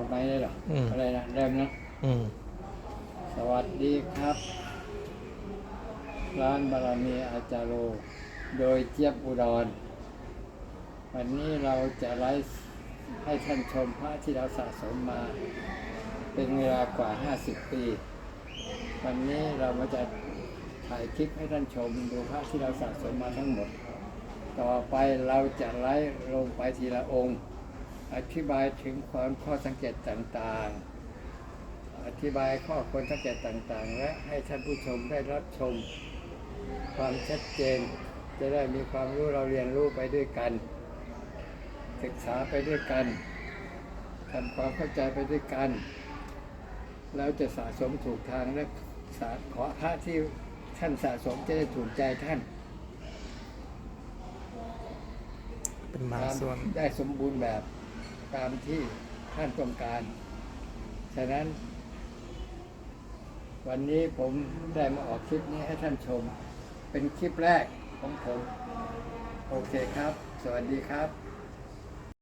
เอาไปได้เหรออืม อะไรนะเริ่มนะอืม สวัสดีครับ ร้านบารมีอาจารโรโดยเจี๊ยบอุดร วันนี้เราจะไลฟ์ให้ท่านชมพระที่เราสะสมมา เป็นเวลากว่า 50 ปี วันนี้เรามาจะถ่ายคลิปให้ท่านชมดูพระที่เราสะสมมาทั้งหมด ต่อไปเราจะไลฟ์ลงไปทีละองค์ อธิบายถึงความข้อสังเกตต่างๆ อธิบายข้อควรสังเกตต่างๆ และให้ท่านผู้ชมได้รับชม ความชัดเจน จะได้มีความรู้เราเรียนรู้ไปด้วยกัน ศึกษาไปด้วยกันทำความเข้าใจไปด้วยกันแล้วจะสะสมถูกทางและสาขอพระที่ท่านสะสมจะได้ถูกใจท่าน เป็นบางตามส่วนได้สมบูรณ์แบบ ตามที่ท่านต้องการ ฉะนั้น วันนี้ผมได้มาออกคลิปนี้ให้ท่านชม เป็นคลิปแรกของผม โอเคครับ สวัสดีครับ